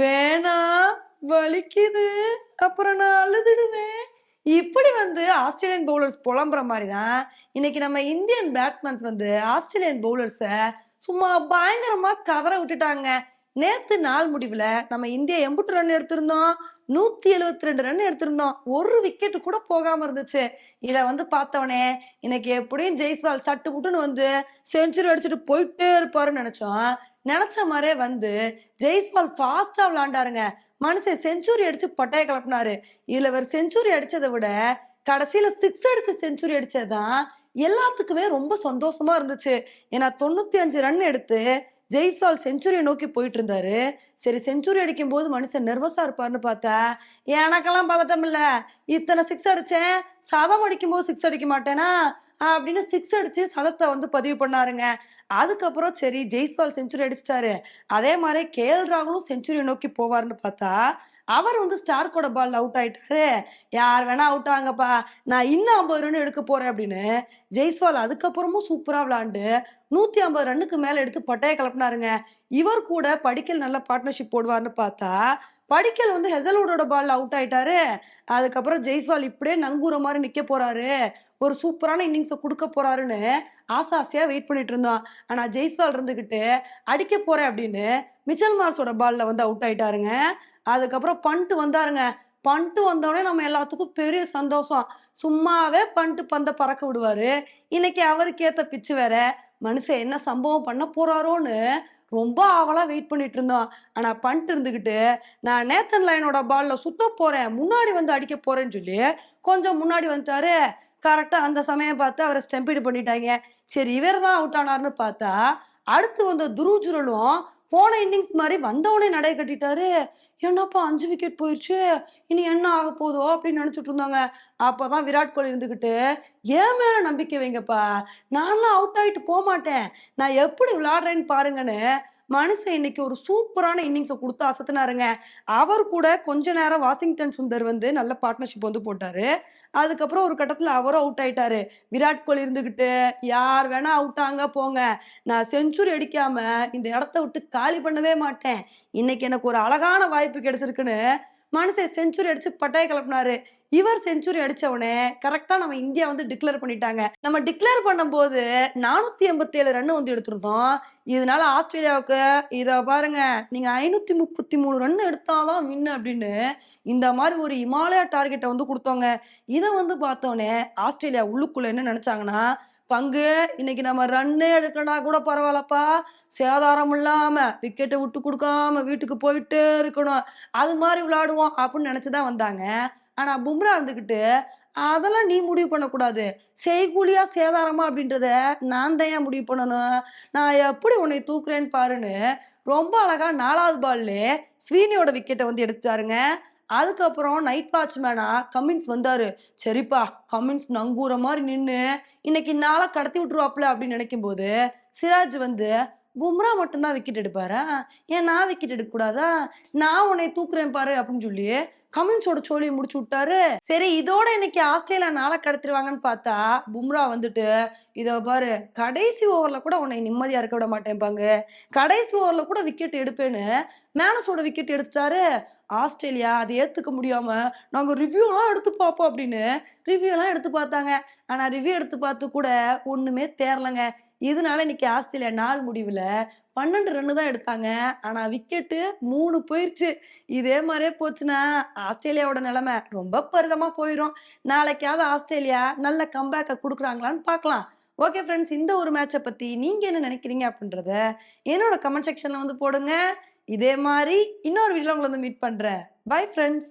வேணாம் வலிக்குது. அப்புறம் நான் அழுதுடுவேன். இப்படி வந்து ஆஸ்திரேலியன் பவுலர்ஸ் புலம்புற மாதிரி தான் இன்னைக்கு நம்ம இந்தியன் பேட்ஸ்மேன்ஸ் வந்து ஆஸ்திரேலியன் பவுலர்ஸை சும்மா பயங்கரமா கதற விட்டுட்டாங்க. நேத்து நாள் முடிவுல நம்ம இந்தியா எம்புட்டு ரன் எடுத்திருந்தோம். நூத்தி எழுபத்தி ரெண்டு ரன் எடுத்திருந்தோம். ஒரு விக்கெட் கூட போகாம இருந்துச்சு. இத வந்து பார்த்தவனே இன்னைக்கு எப்படியும் ஜெய்ஸ்வால் சட்டு புட்டுன்னு வந்து செஞ்சுரி அடிச்சுட்டு போயிட்டே இருப்பாருன்னு நினைச்சோம். நினைச்ச மாதிரியே வந்து ஜெய்ஸ்வால் ஃபாஸ்டா விளாண்டாருங்க மனுஷன் செஞ்சுரி அடிச்சு பட்டைய கிளப்பினாரு இதுல அவர் செஞ்சுரி அடிச்சதை விட கடைசியில சிக்ஸ் அடிச்சு செஞ்சுரி அடிச்சதுதான் எல்லாத்துக்குமே ரொம்ப சந்தோஷமா இருந்துச்சு. ஏன்னா தொண்ணூத்தி அஞ்சு ரன் எடுத்து ஜெய்ஸ்வால் செஞ்சுரியை நோக்கி போயிட்டு இருந்தாரு சரி செஞ்சுரி அடிக்கும் போது மனுஷன் நர்வஸா இருப்பாருன்னு பார்த்தா எனக்கெல்லாம் பதட்டம் இல்ல? இத்தனை சிக்ஸ் அடிச்சேன். சதம் அடிக்கும் போது சிக்ஸ் அடிக்க மாட்டேனா? அப்படின்னு சிக்ஸ் அடிச்சு சதத்தை வந்து பதிவு பண்ணாருங்க. அதுக்கப்புறம் சரி ஜெய்ஸ்வால் செஞ்சுரி அடிச்சிட்டாரு. அதே மாதிரி கேஎல் ராகுலும் செஞ்சுரியை நோக்கி போவார்னு பார்த்தா அவர் வந்து ஸ்டார்க்கோட பால் அவுட் ஆயிட்டாரு. யார் வேணா அவுட் ஆங்கப்பா. நான் இன்னும் ஐம்பது ரன் எடுக்க போறேன் அப்படின்னு ஜெய்ஸ்வால் அதுக்கப்புறமும் சூப்பரா விளாண்டு நூத்தி ஐம்பது ரன்னுக்கு மேல எடுத்து பட்டையை கிளப்பினாருங்க இவர் கூட படிக்கல் நல்ல பார்ட்னர்ஷிப் போடுவார்னு பார்த்தா படிக்கல் வந்து ஹெசல்வுடோட பால் அவுட் ஆயிட்டாரு. அதுக்கப்புறம் ஜெய்ஸ்வால் இப்படியே நங்கூர மாதிரி நிக்க போறாரு. ஒரு சூப்பரான இன்னிங்ஸை கொடுக்க போறாருன்னு ஆசை ஆசையா வெயிட் பண்ணிட்டு இருந்தோம். ஆனா ஜெய்ஸ்வால் இருந்துகிட்டு அடிக்க போறேன் அப்படின்னு மிச்சல் மார்ஸோட பால்ல வந்து அவுட் ஆயிட்டாருங்க. அதுக்கப்புறம் பண்ட்டு வந்தாருங்க. பண்ட்டு வந்தோடனே நம்ம எல்லாத்துக்கும் பெரிய சந்தோஷம். சும்மாவே பண்ட்டு பந்த பறக்க விடுவாரு. இன்னைக்கு அவருக்கு ஏத்த பிச்சு வேற. மனுஷன் என்ன சம்பவம் பண்ண போறாரோன்னு ரொம்ப ஆவலாக வெயிட் பண்ணிட்டு இருந்தோம். ஆனால் பண்ணிட்டு இருந்துக்கிட்டு நான் நேத்தன் லைனோட பாலில் சுத்த போகிறேன் முன்னாடி வந்து அடிக்க போகிறேன்னு சொல்லி கொஞ்சம் முன்னாடி வந்துட்டாரு. கரெக்டாக அந்த சமயம் பார்த்து அவரை ஸ்டெம்பீடு பண்ணிட்டாங்க. சரி இவர் தான் அவுட் ஆனார்னு பார்த்தா அடுத்து வந்த துருஜுரலும் போன இன்னிங்ஸ் மாதிரி வந்தவனே நடை கட்டிட்டாரு. என்னப்பா அஞ்சு விக்கெட் போயிடுச்சு இனி என்ன ஆக போதோ அப்படின்னு நினைச்சிட்டு இருந்தாங்க. அப்போதான் விராட் கோலி இருந்துக்கிட்டு ஏன் மேல நம்பிக்கை வைங்கப்பா? நான்லாம் அவுட் ஆகிட்டு போக மாட்டேன் நான் எப்படி விளாடுறேன்னு பாருங்கன்னு மனுஷன் இன்னைக்கு ஒரு சூப்பரான இன்னிங்ஸை கொடுத்து அசத்தினாருங்க. அவர் கூட கொஞ்ச நேரம் வாஷிங்டன் சுந்தர் வந்து நல்ல பார்ட்னர்ஷிப் வந்து போட்டாரு. அதுக்கப்புறம் ஒரு கட்டத்தில் அவரும் அவுட் ஆயிட்டாரு. விராட் கோலி இருந்துக்கிட்டு யார் வேணா அவுட் ஆங்க போங்க. நான் செஞ்சுரி அடிக்காம இந்த இடத்த விட்டு காலி பண்ணவே மாட்டேன். இன்னைக்கு எனக்கு ஒரு அழகான வாய்ப்பு கிடைச்சிருக்குன்னு மனுஷன் செஞ்சுரி அடிச்சு பட்டாய கிளப்பினாரு இவர் செஞ்சுரி அடிச்ச உடனே கரெக்டா நம்ம இந்தியா வந்து டிக்ளேர் பண்ணிட்டாங்க. நம்ம டிக்ளேர் பண்ணும்போது நானூத்தி எண்பத்தி ஏழு ரன் வந்து எடுத்திருந்தோம். இதனால ஆஸ்திரேலியாவுக்கு இத பாருங்க நீங்க ஐநூத்தி முப்பத்தி மூணு ரன் எடுத்தாதான் வின்னு அப்படின்னு இந்த மாதிரி ஒரு இமாலயா டார்கெட்டை வந்து கொடுத்தோங்க. இதை வந்து பார்த்தோன்னே ஆஸ்திரேலியா உள்ளுக்குள்ள என்ன நினைச்சாங்கன்னா பங்கு. இன்னைக்கு நம்ம ரன்னே எடுக்கலனா கூட பரவாயில்லப்பா. சேதாரம் இல்லாம விக்கெட்டை விட்டு கொடுக்காம வீட்டுக்கு போயிட்டே இருக்கணும். அது மாதிரி விளையாடுவோம் அப்படின்னு நினைச்சுதான் வந்தாங்க. ஆனா பும்ரா இருந்துகிட்டு அதெல்லாம் நீ முடிவு பண்ணக்கூடாது. செய்கூலியா சேதாரமா அப்படின்றத நான் தான் ஏன் முடிவு பண்ணணும்? நான் எப்படி உன்னை தூக்குறேன்னு பாருன்னு. ரொம்ப அழகா நாலாவது பால்ல ஸ்வீனியோட விக்கெட்டை வந்து எடுத்தாருங்க அதுக்கப்புறம் நைட் வாட்ச்மேனா கமின்ஸ் வந்தாரு. சரிப்பா கமின்ஸ் நங்கூற மாதிரி நின்று இன்னைக்கு நாளை கடத்தி விட்டுருவாப்ல அப்படின்னு நினைக்கும் போது சிராஜ் வந்து பும்ரா மட்டும்தான் விக்கெட் எடுப்பாரா? ஏன் நான் விக்கெட் எடுக்கக்கூடாதா? நான் உன்னை தூக்குறேன் பாரு அப்படின்னு சொல்லி கமின்ஸோட சோழியை முடிச்சு விட்டாரு. சரி இதோட இன்னைக்கு ஆஸ்திரேலியா நாளை கடத்திடுவாங்கன்னு பார்த்தா பும்ரா வந்துட்டு இதோ பாரு கடைசி ஓவர்ல கூட உன்னை நிம்மதியா இருக்க விட மாட்டேன் பாங்க. கடைசி ஓவர்ல கூட விக்கெட் எடுப்பேன்னு மேனஸோட விக்கெட் எடுத்துட்டாரு. ஆஸ்திரேலியா அதை ஏத்துக்க முடியாம நாங்க ரிவ்யூலாம் எடுத்து பார்ப்போம் அப்படின்னு ரிவ்யூலாம் எடுத்து பார்த்தாங்க. ஆனா ரிவ்யூ எடுத்து பார்த்து கூட ஒண்ணுமே தேரலங்க இதனால இன்னைக்கு ஆஸ்திரேலியா நாள் முடிவுல பன்னெண்டு ரன்னு தான் எடுத்தாங்க. ஆனா விக்கெட்டு மூணு போயிருச்சு. இதே மாதிரியே போச்சுன்னா ஆஸ்திரேலியாவோட நிலைமை ரொம்ப பரிதமா போயிடும் நாளைக்காவது ஆஸ்திரேலியா நல்ல கம்பேக்கை கொடுக்குறாங்களான்னு பார்க்கலாம். ஓகே ஃப்ரெண்ட்ஸ் இந்த ஒரு மேட்சை பத்தி நீங்க என்ன நினைக்கிறீங்க அப்படின்றத என்னோட கமெண்ட் செக்ஷன்ல வந்து போடுங்க. இதே மாதிரி இன்னொரு வீடியோல உங்களை வந்து மீட் பண்றேன். Bye friends